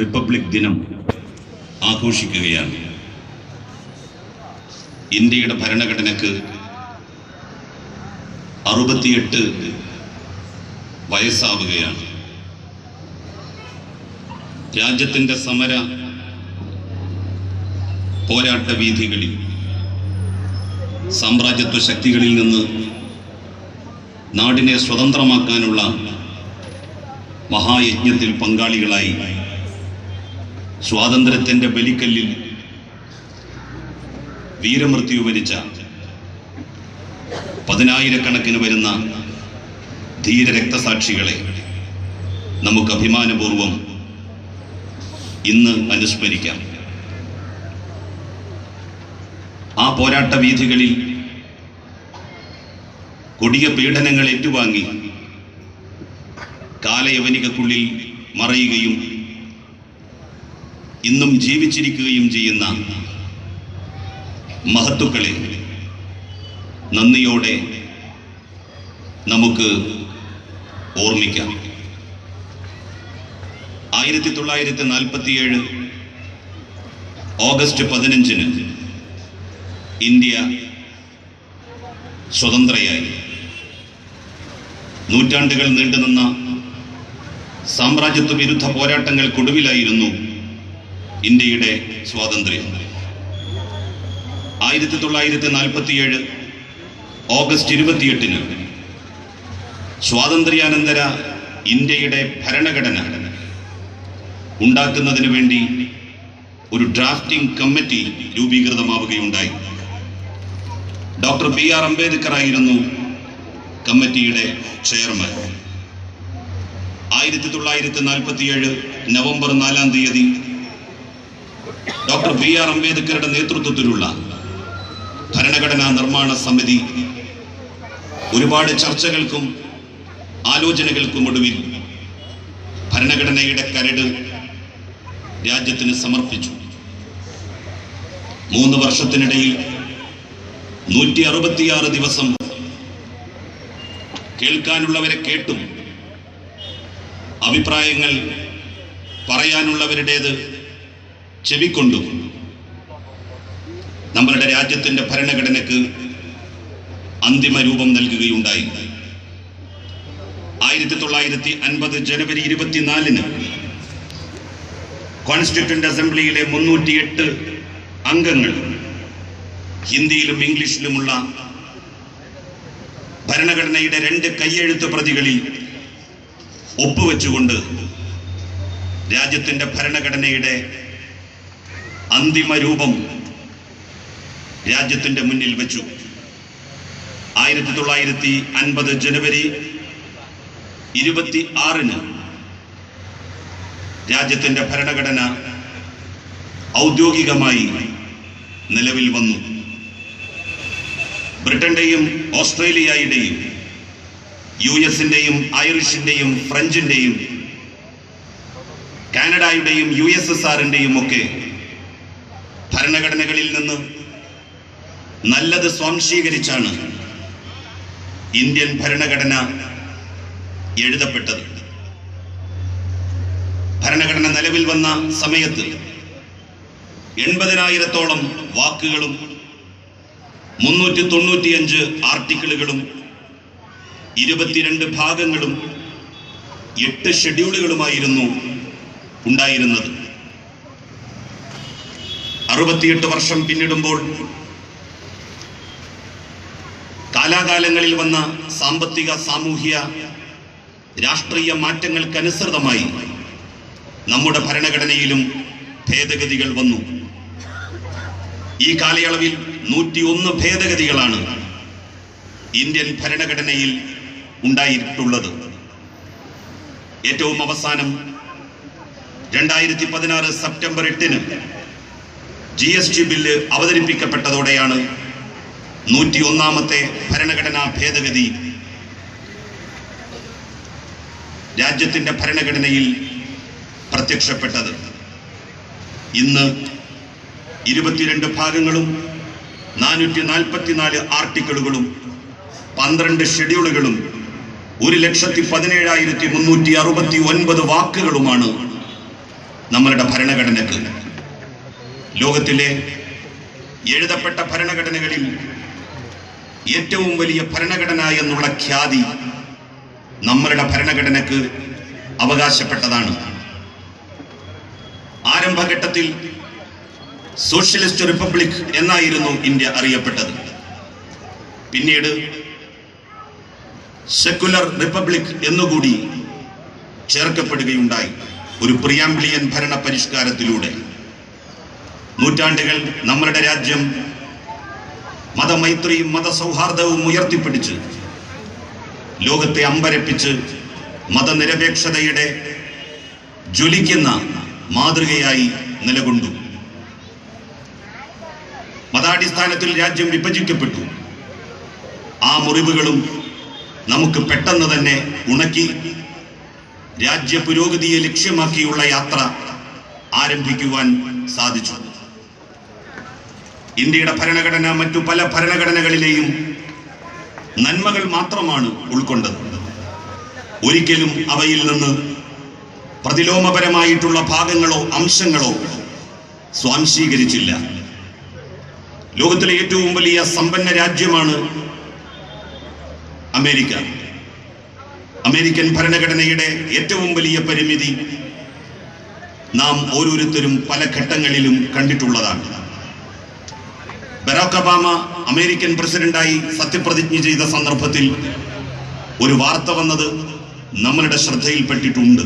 Republic ദിനം ആഘോഷിക്കുകയാണ്. ഇന്ത്യയുടെ ഭരണഘടനക്ക് അറുപത്തിയെട്ട് വയസ്സാവുകയാണ്. രാജ്യത്തിന്റെ സമര പോരാട്ട വീഥികളിൽ സാമ്രാജ്യത്വ ശക്തികളിൽ നിന്ന് നാടിനെ സ്വതന്ത്രമാക്കാനുള്ള മഹായജ്ഞത്തിൽ പങ്കാളികളായി സ്വാതന്ത്ര്യത്തിന്റെ ബലിക്കല്ലിൽ വീരമൃത്യു വരിച്ച പതിനായിരക്കണക്കിന് വരുന്ന ധീര രക്തസാക്ഷികളെ നമുക്ക് അഭിമാനപൂർവം ഇന്ന് അനുസ്മരിക്കാം. ആ പോരാട്ട വീഥികളിൽ കൊടിയ പീഡനങ്ങൾ ഏറ്റുവാങ്ങി കാലയവനികക്കുള്ളിൽ മറയുകയും ഇന്നും ജീവിച്ചിരിക്കുകയും ചെയ്യുന്ന മഹത്തുക്കളെ നന്ദിയോടെ നമുക്ക് ഓർമ്മിക്കാം. ആയിരത്തി തൊള്ളായിരത്തി നാൽപ്പത്തിയേഴ് ഓഗസ്റ്റ് പതിനഞ്ചിന് ഇന്ത്യ സ്വതന്ത്രയായി. നൂറ്റാണ്ടുകൾ നീണ്ടുനിന്ന സാമ്രാജ്യത്വ വിരുദ്ധ പോരാട്ടങ്ങൾക്കൊടുവിലായിരുന്നു ഇന്ത്യയുടെ സ്വാതന്ത്ര്യം. ആയിരത്തി തൊള്ളായിരത്തി നാൽപ്പത്തിയേഴ് ഓഗസ്റ്റ് ഇരുപത്തിയെട്ടിന് സ്വാതന്ത്ര്യാനന്തര ഇന്ത്യയുടെ ഭരണഘടന ഉണ്ടാക്കുന്നതിന് വേണ്ടി ഒരു ഡ്രാഫ്റ്റിംഗ് കമ്മിറ്റി രൂപീകൃതമാവുകയുണ്ടായി. ഡോക്ടർ ബി ആർ അംബേദ്കർ ആയിരുന്നു കമ്മിറ്റിയുടെ ചെയർമാൻ. ആയിരത്തി തൊള്ളായിരത്തി നാൽപ്പത്തിയേഴ് നവംബർ നാലാം തീയതി ഡോക്ടർ ബി ആർ അംബേദ്കറുടെ നേതൃത്വത്തിലുള്ള ഭരണഘടനാ നിർമ്മാണ സമിതി ഒരുപാട് ചർച്ചകൾക്കും ആലോചനകൾക്കും ഒടുവിൽ ഭരണഘടനയുടെ കരട് രാജ്യത്തിന് സമർപ്പിച്ചു. മൂന്ന് വർഷത്തിനിടയിൽ നൂറ്റി അറുപത്തിയാറ് ദിവസം കേൾക്കാനുള്ളവരെ കേട്ടും അഭിപ്രായങ്ങൾ പറയാനുള്ളവരുടേത് ചെവിക്കൊണ്ടും നമ്മളുടെ രാജ്യത്തിന്റെ ഭരണഘടനയ്ക്ക് അന്തിമ രൂപം നൽകുകയുണ്ടായി. ആയിരത്തി തൊള്ളായിരത്തി അൻപത് ജനുവരി ഇരുപത്തിനാലിന് കോൺസ്റ്റിറ്റ്യൂന്റ് അസംബ്ലിയിലെ മുന്നൂറ്റിയെട്ട് അംഗങ്ങൾ ഹിന്ദിയിലും ഇംഗ്ലീഷിലുമുള്ള ഭരണഘടനയുടെ രണ്ട് കയ്യെഴുത്ത് പ്രതികളിൽ ഒപ്പുവെച്ചുകൊണ്ട് രാജ്യത്തിന്റെ ഭരണഘടനയുടെ അന്തിമ രൂപം രാജ്യത്തിന്റെ മുന്നിൽ വെച്ചു. ആയിരത്തി തൊള്ളായിരത്തി അൻപത് ജനുവരി ഇരുപത്തി ആറിന് രാജ്യത്തിന്റെ ഭരണഘടന ഔദ്യോഗികമായി നിലവിൽ വന്നു. ബ്രിട്ടന്റെയും ഓസ്ട്രേലിയയുടെയും യു എസിന്റെയും ഐറിഷിന്റെയും ഫ്രഞ്ചിന്റെയും കാനഡയുടെയും യു എസ് എസ് ആറിന്റെയും ഒക്കെ ഭരണഘടനകളിൽ നിന്ന് നല്ലത് സ്വാംശീകരിച്ചാണ് ഇന്ത്യൻ ഭരണഘടന എഴുതപ്പെട്ടത്. ഭരണഘടന നിലവിൽ വന്ന സമയത്ത് എൺപതിനായിരത്തോളം വാക്കുകളും മുന്നൂറ്റി തൊണ്ണൂറ്റിയഞ്ച് ആർട്ടിക്കിളുകളും ഇരുപത്തിരണ്ട് ഭാഗങ്ങളും എട്ട് ഷെഡ്യൂളുകളുമായിരുന്നു ഉണ്ടായിരുന്നത്. അറുപത്തിയെട്ട് വർഷം പിന്നിടുമ്പോൾ കാലാകാലങ്ങളിൽ വന്ന സാമ്പത്തിക സാമൂഹ്യ രാഷ്ട്രീയ മാറ്റങ്ങൾക്കനുസൃതമായി നമ്മുടെ ഭരണഘടനയിലും ഭേദഗതികൾ വന്നു. ഈ കാലയളവിൽ നൂറ്റി ഒന്ന് ഭേദഗതികളാണ് ഇന്ത്യൻ ഭരണഘടനയിൽ ഉണ്ടായിട്ടുള്ളത്. ഏറ്റവും അവസാനം രണ്ടായിരത്തി പതിനാറ് സെപ്റ്റംബർ എട്ടിന് ജി എസ് ടി ബില്ല് അവതരിപ്പിക്കപ്പെട്ടതോടെയാണ് നൂറ്റി ഒന്നാമത്തെ ഭരണഘടനാ ഭേദഗതി. രാജ്യത്തിന്റെ ഭരണഘടനയിൽ പ്രത്യക്ഷപ്പെട്ടത്. ഇന്ന് ഇരുപത്തിരണ്ട് ഭാഗങ്ങളും നാനൂറ്റി നാൽപ്പത്തിനാല് ആർട്ടിക്കിളുകളും പന്ത്രണ്ട് ഷെഡ്യൂളുകളും ഒരു ലക്ഷത്തി പതിനേഴായിരത്തി മുന്നൂറ്റി അറുപത്തി ഒൻപത് വാക്കുകളുമാണ് നമ്മളുടെ ഭരണഘടനക്ക്. ലോകത്തിലെ എഴുതപ്പെട്ട ഭരണഘടനകളിൽ ഏറ്റവും വലിയ ഭരണഘടന എന്നുള്ള ഖ്യാതി നമ്മളുടെ ഭരണഘടനക്ക് അവകാശപ്പെട്ടതാണ്. ആരംഭഘട്ടത്തിൽ സോഷ്യലിസ്റ്റ് റിപ്പബ്ലിക് എന്നായിരുന്നു ഇന്ത്യ അറിയപ്പെട്ടത്. പിന്നീട് സെക്കുലർ റിപ്പബ്ലിക് എന്നുകൂടി ചേർക്കപ്പെടുകയുണ്ടായി. ഒരു പ്രിയാംബ്ലിയൻ ഭരണ പരിഷ്കാരത്തിലൂടെ നൂറ്റാണ്ടുകൾ നമ്മളുടെ രാജ്യം മതമൈത്രിയും മതസൗഹാർദ്ദവും ഉയർത്തിപ്പിടിച്ച് ലോകത്തെ അമ്പരപ്പിച്ച് മതനിരപേക്ഷതയുടെ ജ്വലിക്കുന്ന മാതൃകയായി നിലകൊണ്ടു. മതാടിസ്ഥാനത്തിൽ രാജ്യം വിഭജിക്കപ്പെട്ടു. ആ മുറിവുകളും നമുക്ക് പെട്ടെന്ന് തന്നെ ഉണക്കി രാജ്യ പുരോഗതിയെ ലക്ഷ്യമാക്കിയുള്ള യാത്ര ആരംഭിക്കുവാൻ സാധിച്ചു. ഇന്ത്യയുടെ ഭരണഘടന മറ്റു പല ഭരണഘടനകളിലെയും നന്മകൾ മാത്രമാണ് ഉൾക്കൊണ്ടത്. ഒരിക്കലും അവയിൽ നിന്ന് പ്രതിലോമപരമായിട്ടുള്ള ഭാഗങ്ങളോ അംശങ്ങളോ സ്വാംശീകരിച്ചില്ല. ലോകത്തിലെ ഏറ്റവും വലിയ സമ്പന്ന രാജ്യമാണ് അമേരിക്ക. അമേരിക്കൻ ഭരണഘടനയുടെ ഏറ്റവും വലിയ പരിമിതി നാം ഓരോരുത്തരും പല ഘട്ടങ്ങളിലും കണ്ടിട്ടുള്ളതാണ്. ബറാക് ഒബാമ അമേരിക്കൻ പ്രസിഡന്റായി സത്യപ്രതിജ്ഞ ചെയ്ത സന്ദർഭത്തിൽ ഒരു വാർത്ത വന്നത് നമ്മളുടെ ശ്രദ്ധയിൽപ്പെട്ടിട്ടുണ്ട്.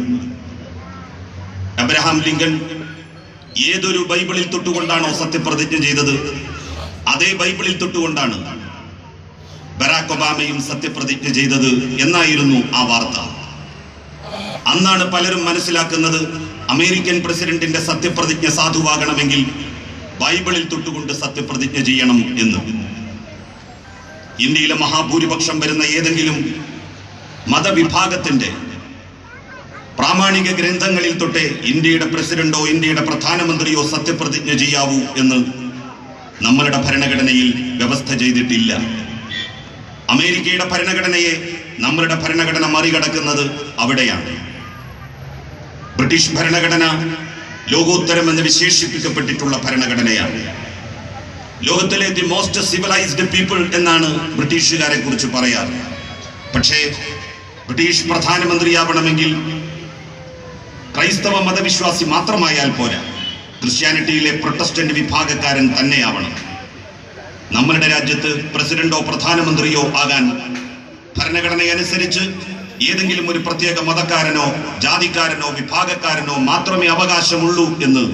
അബ്രഹാം ലിങ്കൺ ഏതൊരു ബൈബിളിൽ തൊട്ടുകൊണ്ടാണോ സത്യപ്രതിജ്ഞ ചെയ്തത്? അതേ ബൈബിളിൽ തൊട്ടുകൊണ്ടാണ് ബരാക് ഒബാമയും സത്യപ്രതിജ്ഞ ചെയ്തത് എന്നായിരുന്നു ആ വാർത്ത. അന്നാണ് പലരും മനസ്സിലാക്കുന്നത് അമേരിക്കൻ പ്രസിഡന്റിന്റെ സത്യപ്രതിജ്ഞ സാധുവാകണമെങ്കിൽ ബൈബിളിൽ തൊട്ടുകൊണ്ട് സത്യപ്രതിജ്ഞ ചെയ്യണം എന്ന്. ഇന്ത്യയിലെ മഹാഭൂരിപക്ഷം വരുന്ന ഏതെങ്കിലും മതവിഭാഗത്തിന്റെ പ്രാമാണിക ഗ്രന്ഥങ്ങളിൽ തൊട്ടേ ഇന്ത്യയുടെ പ്രസിഡന്റോ ഇന്ത്യയുടെ പ്രധാനമന്ത്രിയോ സത്യപ്രതിജ്ഞ ചെയ്യാവൂ എന്ന് നമ്മളുടെ ഭരണഘടനയിൽ വ്യവസ്ഥ ചെയ്തിട്ടില്ല. അമേരിക്കയുടെ ഭരണഘടനയെ നമ്മളുടെ ഭരണഘടന മറികടക്കുന്നത് അവിടെയാണ്. ബ്രിട്ടീഷ് ഭരണഘടന ലോകോത്തരം എന്ന് വിശേഷിപ്പിക്കപ്പെട്ടിട്ടുള്ള ഭരണഘടനയാണ്. ലോകത്തിലെ ദി മോസ്റ്റ് സിവിലൈസ്ഡ് പീപ്പിൾ എന്നാണ് ബ്രിട്ടീഷുകാരെ കുറിച്ച് പറയാറ്. പക്ഷേ ബ്രിട്ടീഷ് പ്രധാനമന്ത്രിയാവണമെങ്കിൽ ക്രൈസ്തവ മതവിശ്വാസി മാത്രമായാൽ പോരാ. ക്രിസ്ത്യാനിറ്റിയിലെ പ്രൊട്ടസ്റ്റന്റ് വിഭാഗക്കാരൻ തന്നെയാവണം. നമ്മളുടെ രാജ്യത്ത് പ്രസിഡന്റോ പ്രധാനമന്ത്രിയോ ആകാൻ ഭരണഘടനയനുസരിച്ച് ഏതെങ്കിലും ഒരു പ്രത്യേക മതക്കാരനോ ജാതിക്കാരനോ വിഭാഗക്കാരനോ മാത്രമേ അവകാശമുള്ളൂ എന്ന്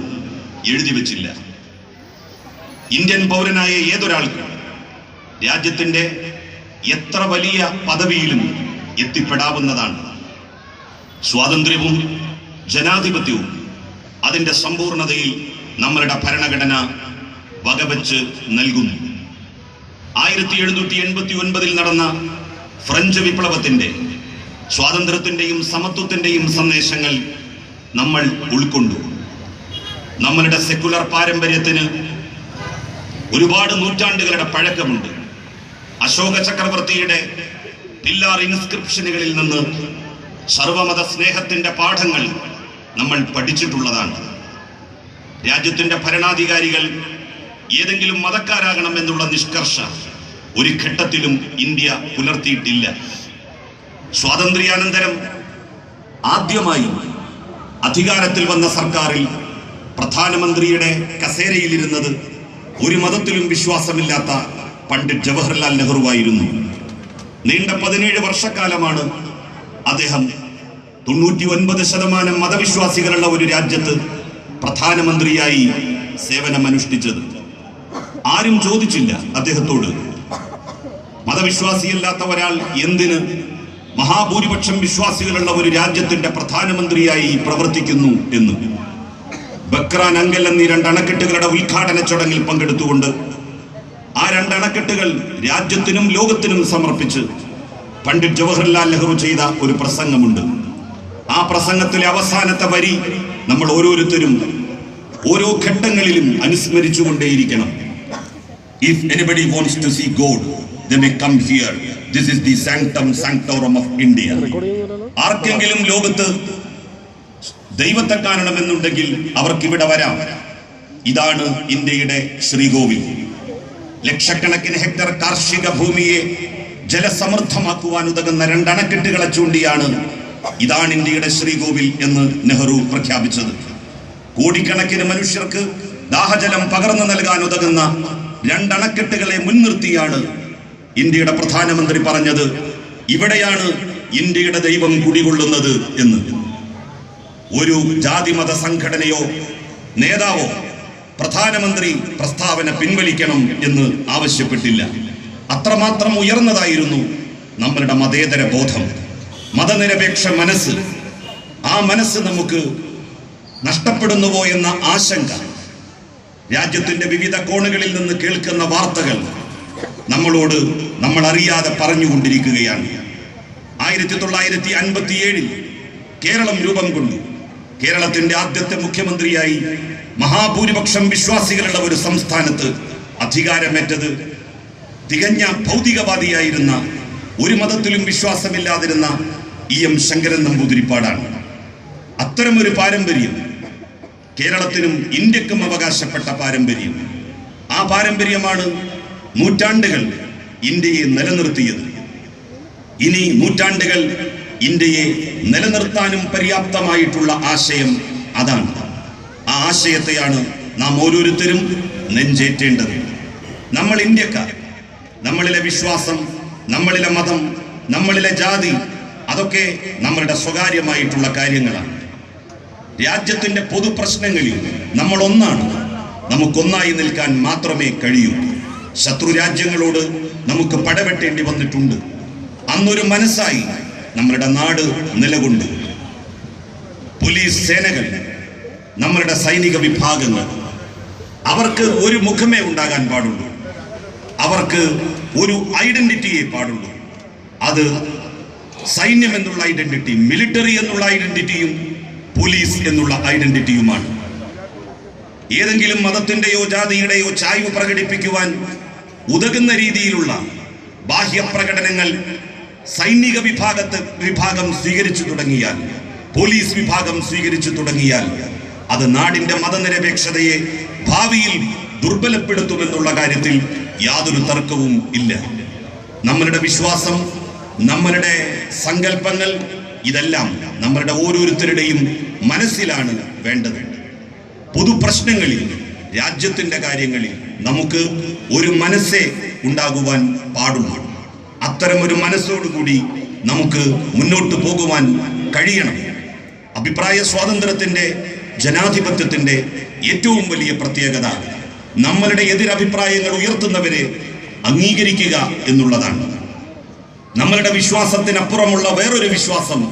എഴുതി വച്ചില്ല. ഇന്ത്യൻ പൗരനായ ഏതൊരാൾക്കും രാജ്യത്തിന്റെ എത്ര വലിയ പദവിയിലും എത്തിപ്പെടാവുന്നതാണ്. സ്വാതന്ത്ര്യവും ജനാധിപത്യവും അതിന്റെ സമ്പൂർണതയിൽ നമ്മളുടെ ഭരണഘടന വകവച്ച് നൽകുന്നു. ആയിരത്തി എഴുന്നൂറ്റി എൺപത്തി ഒൻപതിൽ നടന്ന ഫ്രഞ്ച് വിപ്ലവത്തിന്റെ സ്വാതന്ത്ര്യത്തിന്റെയും സമത്വത്തിന്റെയും സന്ദേശങ്ങൾ നമ്മൾ ഉൾക്കൊണ്ടു. നമ്മളുടെ സെക്കുലർ പാരമ്പര്യത്തിന് ഒരുപാട് നൂറ്റാണ്ടുകളുടെ പഴക്കമുണ്ട്. അശോക ചക്രവർത്തിയുടെ പില്ലാർ ഇൻസ്ക്രിപ്ഷനുകളിൽ നിന്ന് സർവമത സ്നേഹത്തിന്റെ പാഠങ്ങൾ നമ്മൾ പഠിച്ചിട്ടുള്ളതാണ്. രാജ്യത്തിന്റെ ഭരണാധികാരികൾ ഏതെങ്കിലും മതക്കാരാകണം എന്നുള്ള നിഷ്കർഷ ഒരു ഘട്ടത്തിലും ഇന്ത്യ പുലർത്തിയിട്ടില്ല. സ്വാതന്ത്ര്യാനന്തരം ആദ്യമായി അധികാരത്തിൽ വന്ന സർക്കാരിൽ പ്രധാനമന്ത്രിയുടെ കസേരയിലിരുന്നത് ഒരു മതത്തിലും വിശ്വാസമില്ലാത്ത പണ്ഡിറ്റ് ജവഹർലാൽ നെഹ്റുവായിരുന്നു. നീണ്ട പതിനേഴ് വർഷക്കാലമാണ് അദ്ദേഹം തൊണ്ണൂറ്റി ഒൻപത് ശതമാനം മതവിശ്വാസികളുള്ള ഒരു രാജ്യത്ത് പ്രധാനമന്ത്രിയായി സേവനമനുഷ്ഠിച്ചത്. ആരും ചോദിച്ചില്ല അദ്ദേഹത്തോട്. മതവിശ്വാസിയല്ലാത്ത ഒരാൾ എന്തിന് മഹാഭൂരിപക്ഷം വിശ്വാസികളുള്ള ഒരു രാജ്യത്തിന്റെ പ്രധാനമന്ത്രിയായി പ്രവർത്തിക്കുന്നു എന്ന്. ബക്രാൻ അങ്കൽ എന്നീ രണ്ട് അണക്കെട്ടുകളുടെ ഉദ്ഘാടന ചടങ്ങിൽ പങ്കെടുത്തുകൊണ്ട് ആ രണ്ട് അണക്കെട്ടുകൾ രാജ്യത്തിനും ലോകത്തിനും സമർപ്പിച്ച് പണ്ഡിറ്റ് ജവഹർലാൽ നെഹ്റു ചെയ്ത ഒരു പ്രസംഗമുണ്ട്. ആ പ്രസംഗത്തിലെ അവസാനത്തെ വരി നമ്മൾ ഓരോരുത്തരും ഓരോ ഘട്ടങ്ങളിലും അനുസ്മരിച്ചുകൊണ്ടേയിരിക്കണം. If anybody wants to see God the may come here this is the sanctum sanctorum of India ആർക്കെങ്കിലും ലോകത്ത് ദൈവത്തെ കാണണമെന്നുണ്ടെങ്കിൽ അവർക്കിവിടെ വരാം. ഇതാണ് ഇന്ത്യയുടെ ശ്രീകോവിൽ. ലക്ഷക്കണക്കിന് ഹെക്ടർ കാർഷിക ഭൂമിയെ ജലസമൃദ്ധമാക്കുവാൻ ഉതകുന്ന രണ്ടണക്കെട്ടുകളെ ചൂണ്ടിയാണ് ഇതാണ് ഇന്ത്യയുടെ ശ്രീകോവിൽ എന്ന് നെഹ്റു പ്രഖ്യാപിച്ചത്. കോടിക്കണക്കിന് മനുഷ്യർക്ക് ദാഹജലം പകർന്നു നൽകാൻ ഉതകുന്ന രണ്ടണക്കെട്ടുകളെ മുൻനിർത്തിയാണ് ഇന്ത്യയുടെ പ്രധാനമന്ത്രി പറഞ്ഞത് ഇവിടെയാണ് ഇന്ത്യയുടെ ദൈവം കുടികൊള്ളുന്നത് എന്ന്. ഒരു ജാതിമത സംഘടനയോ നേതാവോ പ്രധാനമന്ത്രി പ്രസ്താവന പിൻവലിക്കണം എന്ന് ആവശ്യപ്പെട്ടില്ല. അത്രമാത്രം ഉയർന്നതായിരുന്നു നമ്മളുടെ മതേതര ബോധം. മതനിരപേക്ഷ മനസ്സ്. ആ മനസ്സ് നമുക്ക് നഷ്ടപ്പെടുന്നുവോ എന്ന ആശങ്ക. രാജ്യത്തിന്റെ വിവിധ കോണുകളിൽ നിന്ന് കേൾക്കുന്ന വാർത്തകൾ നമ്മളോട് നമ്മൾ അറിയാതെ പറഞ്ഞുകൊണ്ടിരിക്കുകയാണ്. ആയിരത്തി തൊള്ളായിരത്തി അൻപത്തി ഏഴിൽ കേരളം രൂപം കൊണ്ടു. കേരളത്തിന്റെ ആദ്യത്തെ മുഖ്യമന്ത്രിയായി മഹാഭൂരിപക്ഷം വിശ്വാസികളുള്ള ഒരു സംസ്ഥാനത്ത് അധികാരമേറ്റത് തികഞ്ഞ ഭൗതികവാദിയായിരുന്ന ഒരു മതത്തിലും വിശ്വാസമില്ലാതിരുന്ന ഇ എം ശങ്കരൻ നമ്പൂതിരിപ്പാടാണ്. അത്തരമൊരു പാരമ്പര്യം കേരളത്തിനും ഇന്ത്യക്കും അവകാശപ്പെട്ട പാരമ്പര്യം. ആ പാരമ്പര്യമാണ് നൂറ്റാണ്ടുകൾ ഇന്ത്യയെ നിലനിർത്തിയത്. ഇനി നൂറ്റാണ്ടുകൾ ഇന്ത്യയെ നിലനിർത്താനും പര്യാപ്തമായിട്ടുള്ള ആശയം അതാണ്. ആ ആശയത്തെയാണ് നാം ഓരോരുത്തരും നെഞ്ചേറ്റേണ്ടത്. നമ്മൾ ഇന്ത്യക്കാർ നമ്മളിലെ വിശ്വാസം നമ്മളിലെ മതം നമ്മളിലെ ജാതി അതൊക്കെ നമ്മളുടെ സ്വകാര്യമായിട്ടുള്ള കാര്യങ്ങളാണ്. രാജ്യത്തിന്റെ പൊതുപ്രശ്നങ്ങളിൽ നമ്മൾ ഒന്നാണ് നമുക്കൊന്നായി നിൽക്കാൻ മാത്രമേ കഴിയൂ. ശത്രു രാജ്യങ്ങളോട് നമുക്ക് പടവെട്ടേണ്ടി വന്നിട്ടുണ്ട്. അന്നൊരു മനസ്സായി നമ്മളുടെ നാട് നിലകൊണ്ട്. പോലീസ് സേനകൾ നമ്മളുടെ സൈനിക വിഭാഗങ്ങൾ അവർക്ക് ഒരു മുഖമേ ഉണ്ടാകാൻ പാടുള്ളൂ. അവർക്ക് ഒരു ഐഡന്റിറ്റിയെ പാടുള്ളൂ. അത് സൈന്യം എന്നുള്ള ഐഡന്റിറ്റി മിലിറ്ററി എന്നുള്ള ഐഡന്റിറ്റിയും പോലീസ് എന്നുള്ള ഐഡന്റിറ്റിയുമാണ്. ഏതെങ്കിലും മതത്തിന്റെയോ ജാതിയുടെയോ ചായ്വ് പ്രകടിപ്പിക്കുവാൻ ഉതകുന്ന രീതിയിലുള്ള ബാഹ്യ പ്രകടനങ്ങൾ സൈനിക വിഭാഗത്ത് വിഭാഗം സ്വീകരിച്ചു തുടങ്ങിയാൽ പോലീസ് വിഭാഗം സ്വീകരിച്ചു തുടങ്ങിയാൽ അത് നാടിന്റെ മതനിരപേക്ഷതയെ ഭാവിയിൽ ദുർബലപ്പെടുത്തുമെന്നുള്ള കാര്യത്തിൽ യാതൊരു തർക്കവും ഇല്ല. നമ്മളുടെ വിശ്വാസം നമ്മളുടെ സങ്കല്പങ്ങൾ ഇതെല്ലാം നമ്മളുടെ ഓരോരുത്തരുടെയും മനസ്സിലാണ് വേണ്ടത്. പൊതുപ്രശ്നങ്ങളിൽ രാജ്യത്തിന്റെ കാര്യങ്ങളിൽ നമുക്ക് ഒരു മനസ്സേ ഉണ്ടാകുവാൻ പാടുള്ളൂ ഒരു മനസ്സോടുകൂടി നമുക്ക് മുന്നോട്ട് പോകുവാൻ കഴിയണം. അഭിപ്രായ സ്വാതന്ത്ര്യത്തിന്റെ ജനാധിപത്യത്തിന്റെ ഏറ്റവും വലിയ പ്രത്യേകത നമ്മളുടെ എതിരഭിപ്രായങ്ങൾ ഉയർത്തുന്നവരെ അംഗീകരിക്കുക എന്നുള്ളതാണ്. നമ്മളുടെ വിശ്വാസത്തിനപ്പുറമുള്ള വേറൊരു വിശ്വാസം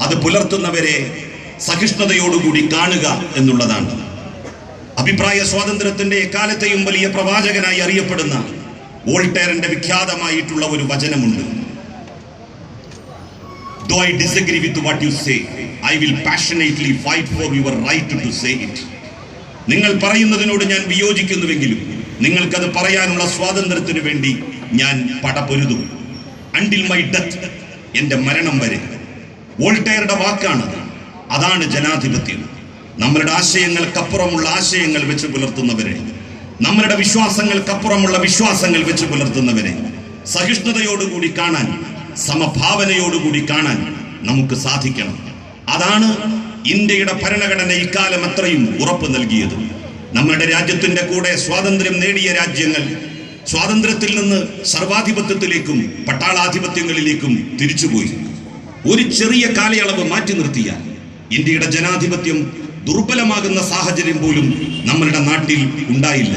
അത് പുലർത്തുന്നവരെ സഹിഷ്ണുതയോടുകൂടി കാണുക എന്നുള്ളതാണ്. അഭിപ്രായ സ്വാതന്ത്ര്യത്തിന്റെ എക്കാലത്തെയും വലിയ പ്രവാചകനായി അറിയപ്പെടുന്ന വോൾട്ടേറിന്റെ വിഖ്യാതമായിട്ടുള്ള ഒരു വചനമുണ്ട്. Though I disagree with what you say, I will passionately fight for your right to say it. നിങ്ങൾ പറയുന്നതിനോട് ഞാൻ വിയോജിക്കുന്നുവെങ്കിലും നിങ്ങൾക്കത് പറയാനുള്ള സ്വാതന്ത്ര്യത്തിനു വേണ്ടി ഞാൻ പടപൊരുതും. അണ്ടിൽ മൈ ഡെത്ത് എന്റെ മരണം വരെ. വോൾട്ടയറുടെ വാക്കാണത് അതാണ് ജനാധിപത്യം. നമ്മളുടെ ആശയങ്ങൾക്കപ്പുറമുള്ള ആശയങ്ങൾ വെച്ച് പുലർത്തുന്നവരെ നമ്മളുടെ വിശ്വാസങ്ങൾക്കപ്പുറമുള്ള വിശ്വാസങ്ങൾ വെച്ച് പുലർത്തുന്നവരെ സഹിഷ്ണുതയോടുകൂടി കാണാൻ സമഭാവനയോടുകൂടി കാണാൻ നമുക്ക് സാധിക്കണം. അതാണ് ഇന്ത്യയുടെ ഭരണഘടന ഇക്കാലം അത്രയും ഉറപ്പ് നൽകിയത്. നമ്മുടെ രാജ്യത്തിന്റെ കൂടെ സ്വാതന്ത്ര്യം നേടിയ രാജ്യങ്ങൾ സ്വാതന്ത്ര്യത്തിൽ നിന്ന് സർവാധിപത്യത്തിലേക്കും പട്ടാളാധിപത്യങ്ങളിലേക്കും തിരിച്ചുപോയി. ഒരു ചെറിയ കാലയളവ് മാറ്റി നിർത്തിയാൽ ഇന്ത്യയുടെ ജനാധിപത്യം ദുർബലമാകുന്ന സാഹചര്യം പോലും നമ്മളുടെ നാട്ടിൽ ഉണ്ടായില്ല.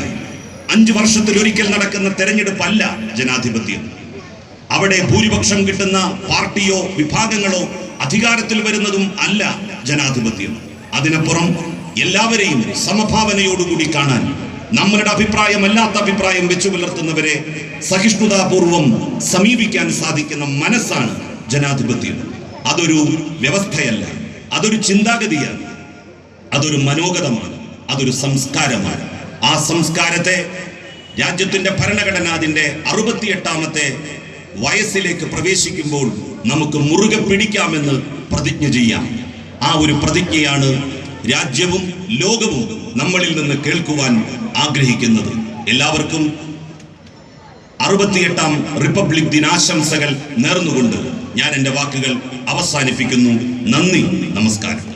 അഞ്ചു വർഷത്തിൽ ഒരിക്കൽ നടക്കുന്ന തെരഞ്ഞെടുപ്പല്ല ജനാധിപത്യം. അവിടെ ഭൂരിപക്ഷം കിട്ടുന്ന പാർട്ടിയോ വിഭാഗങ്ങളോ അധികാരത്തിൽ വരുന്നതും അല്ല ജനാധിപത്യം. അതിനപ്പുറം എല്ലാവരെയും സമഭാവനയോടുകൂടി കാണാൻ നമ്മളുടെ അഭിപ്രായമല്ലാത്ത അഭിപ്രായം വെച്ചു പുലർത്തുന്നവരെ സഹിഷ്ണുതാപൂർവം സമീപിക്കാൻ സാധിക്കുന്ന മനസ്സാണ് ജനാധിപത്യം. അതൊരു വ്യവസ്ഥയല്ല അതൊരു ചിന്താഗതിയാണ്. അതൊരു മനോഗതമാണ് അതൊരു സംസ്കാരമാണ്. ആ സംസ്കാരത്തെ രാജ്യത്തിന്റെ ഭരണഘടന അതിന്റെ അറുപത്തിയെട്ടാമത്തെ വയസ്സിലേക്ക് പ്രവേശിക്കുമ്പോൾ നമുക്ക് മുറുകെ പിടിക്കാമെന്ന് പ്രതിജ്ഞ ചെയ്യാം. ആ ഒരു പ്രതിജ്ഞയാണ് രാജ്യവും ലോകവും നമ്മളിൽ നിന്ന് കേൾക്കുവാൻ ആഗ്രഹിക്കുന്നത്. എല്ലാവർക്കും അറുപത്തിയെട്ടാം റിപ്പബ്ലിക് ദിനാശംസകൾ നേർന്നുകൊണ്ട് ഞാൻ എന്റെ വാക്കുകൾ അവസാനിപ്പിക്കുന്നു. നന്ദി നമസ്കാരം.